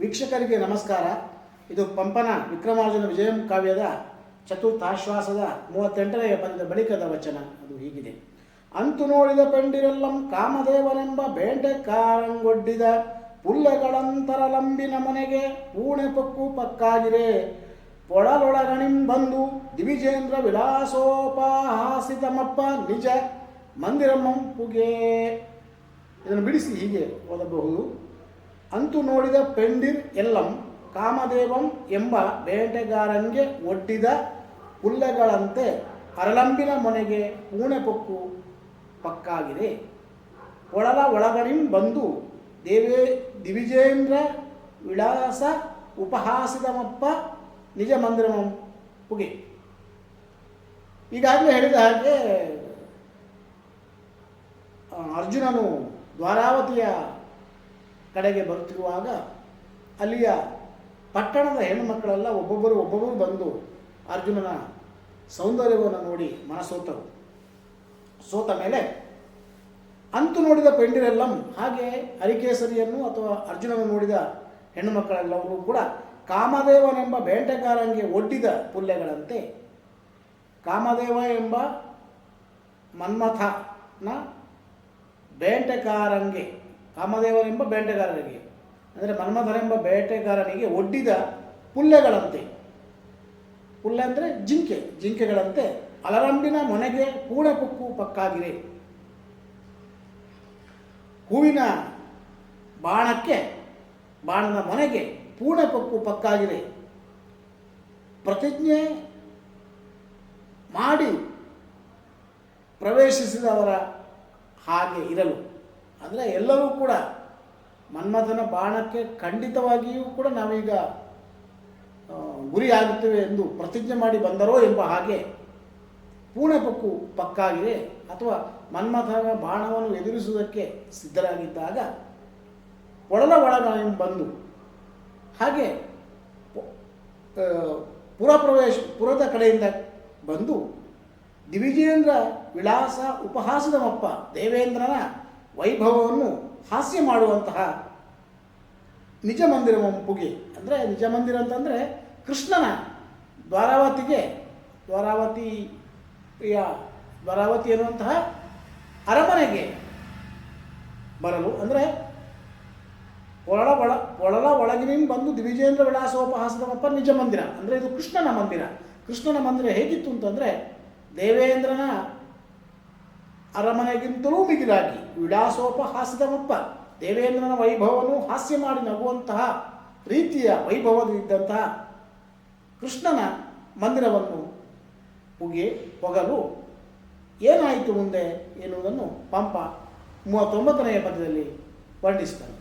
ವೀಕ್ಷಕರಿಗೆ ನಮಸ್ಕಾರ. ಇದು ಪಂಪನ ವಿಕ್ರಮಾರ್ಜುನ ವಿಜಯಂ ಕಾವ್ಯದ ಚತುರ್ಥಾಶ್ವಾಸದ ಮೂವತ್ತೆಂಟನೆಯ ಪದ್ಯದ ಬಳಿಕದ ವಚನ. ಅದು ಹೀಗಿದೆ. ಅಂತು ನೋಡಿದ ಪೆಂಡಿರೆಲ್ಲಂ ಕಾಮದೇವನೆಂಬ ಬೇಂಟೆ ಕಾರಂಗೊಡ್ಡಿದ ಪುಲ್ಲಗಳಂತರಲಂಬಿನ ಮನೆಗೆ ಪೂಣೆ ಪಕ್ಕು ಪಕ್ಕಾಗಿರೆ. ಪೊಳಲೊಳಗಣಿಂ ಬಂದು ದಿವಿಜೇಂದ್ರ ವಿಲಾಸೋಪಹಾಸಿತಮಪ್ಪ ನಿಜ ಮಂದಿರಮ್ಮಂ ಪುಗೆ ಇದನ್ನು ಬಿಡಿಸಿ ಹೀಗೆ ಓದಬಹುದು. ಅಂತು ನೋಡಿದ ಪೆಂಡಿರ್ ಎಲ್ಲಂ, ಕಾಮದೇವಂ ಎಂಬ ಬೇಟೆಗಾರನ್ಗೆ ಒಡ್ಡಿದ ಹುಲ್ಲೆಗಳಂತೆ ಅರಳಂಬಿನ ಮನೆಗೆ ಪೂಣೆ ಪೊಕ್ಕು ಪಕ್ಕಾಗಿದೆ. ಒಳಲ ಒಳಗಡಿಂ ಬಂದು ದೇವೇ ದಿವಿಜೇಂದ್ರ ವಿಳಾಸ ಉಪಹಾಸಿದಮಪ್ಪ ನಿಜ ಮಂದಿರಮಂ ಪುಗೆ. ಈಗಾಗಲೇ ಹೇಳಿದ ಹಾಗೆ, ಅರ್ಜುನನು ದ್ವಾರಾವತಿಯ ಕಡೆಗೆ ಬರುತ್ತಿರುವಾಗ ಅಲ್ಲಿಯ ಪಟ್ಟಣದ ಹೆಣ್ಣುಮಕ್ಕಳೆಲ್ಲ ಒಬ್ಬೊಬ್ಬರು ಒಬ್ಬೊಬ್ಬರು ಬಂದು ಅರ್ಜುನನ ಸೌಂದರ್ಯವನ್ನು ನೋಡಿ ಮನಸೋತರು. ಸೋತ ಮೇಲೆ ಅಂತು ನೋಡಿದ ಪೆಂಡಿರೆಲ್ಲಂ, ಹಾಗೆ ಹರಿಕೇಸರಿಯನ್ನು ಅಥವಾ ಅರ್ಜುನನ ನೋಡಿದ ಹೆಣ್ಣುಮಕ್ಕಳೆಲ್ಲವರೂ ಕೂಡ ಕಾಮದೇವನೆಂಬ ಬೇಟೆಗಾರಂಗೆ ಒಡ್ಡಿದ ಪುಲ್ಯಗಳಂತೆ ಕಾಮದೇವ ಎಂಬ ಮನ್ಮಥನ ಬೇಟೆಗಾರನಿಗೆ ಕಾಮದೇವನೆಂಬ ಬೇಟೆಗಾರನಿಗೆ, ಅಂದರೆ ಮನ್ಮಧರೆಂಬ ಬೇಟೆಗಾರನಿಗೆ ಒಡ್ಡಿದ ಪುಲ್ಲೆಗಳಂತೆ. ಪುಲ್ಲೆ ಅಂದರೆ ಜಿಂಕೆ, ಜಿಂಕೆಗಳಂತೆ ಅಲರಂಬಿನ ಮೊನೆಗೆ ಕೂಡ ಪುಕ್ಕು ಪಕ್ಕಾಗಿರೆ ಹೂವಿನ ಬಾಣಕ್ಕೆ, ಬಾಣದ ಮೊನೆಗೆ ಪೂರ್ಣ ಪಕ್ಕು ಪಕ್ಕಾಗಿದೆ. ಪ್ರತಿಜ್ಞೆ ಮಾಡಿ ಪ್ರವೇಶಿಸಿದವರ ಹಾಗೆ ಇರಲು. ಅಂದರೆ ಎಲ್ಲರೂ ಕೂಡ ಮನ್ಮಥನ ಬಾಣಕ್ಕೆ ಖಂಡಿತವಾಗಿಯೂ ಕೂಡ ನಾವೀಗ ಗುರಿಯಾಗುತ್ತೇವೆ ಎಂದು ಪ್ರತಿಜ್ಞೆ ಮಾಡಿ ಬಂದರೋ ಎಂಬ ಹಾಗೆ ಪೂಣೆ ಪಕ್ಕು ಪಕ್ಕಾಗಿದೆ. ಅಥವಾ ಮನ್ಮಥನ ಬಾಣವನ್ನು ಎದುರಿಸುವುದಕ್ಕೆ ಸಿದ್ಧರಾಗಿದ್ದಾಗ ಒಳಲ ಒಳಗ ಬಂದು ಹಾಗೆ ಪುರ ಪ್ರವೇಶ ಪುರದ ಕಡೆಯಿಂದ ಬಂದು ದಿವಿಜೇಂದ್ರ ವಿಳಾಸ ಉಪಹಾಸದಮಪ್ಪ ದೇವೇಂದ್ರನ ವೈಭವವನ್ನು ಹಾಸ್ಯ ಮಾಡುವಂತಹ ನಿಜ ಮಂದಿರ ಪುಗೆ ಅಂದರೆ ನಿಜ ಮಂದಿರ ಅಂತಂದರೆ ಕೃಷ್ಣನ ದ್ವಾರಾವತಿಗೆ ದ್ವಾರಾವತಿಯ ದ್ವಾರಾವತಿ ಎನ್ನುವಂತಹ ಅರಮನೆಗೆ ಬರಲು, ಅಂದರೆ ಒಳ ಒಳ ಒಳಲ ಒಳಗಿನಿಂದ ಬಂದು ದ್ವಿಜೇಂದ್ರ ವಿಳಾಸೋಪಹಾಸದ ಮಪ್ಪ ನಿಜ ಮಂದಿರ, ಅಂದರೆ ಇದು ಕೃಷ್ಣನ ಮಂದಿರ. ಕೃಷ್ಣನ ಮಂದಿರ ಹೇಗಿತ್ತು ಅಂತಂದರೆ ದೇವೇಂದ್ರನ ಅರಮನೆಗಿಂತಲೂ ಮಿಗಿಲಾಗಿ ವಿಳಾಸೋಪಹಾಸದಮಪ್ಪ ದೇವೇಂದ್ರನ ವೈಭವವನ್ನು ಹಾಸ್ಯ ಮಾಡಿ ನಗುವಂತಹ ರೀತಿಯ ವೈಭವದಿದ್ದಂತಹ ಕೃಷ್ಣನ ಮಂದಿರವನ್ನು ಉಗಿ ಹೊಗಲು ಏನಾಯಿತು ಮುಂದೆ ಎನ್ನುವುದನ್ನು ಪಂಪ ಮೂವತ್ತೊಂಬತ್ತನೆಯ ಪದ್ಯದಲ್ಲಿ ವರ್ಣಿಸ್ತಾನೆ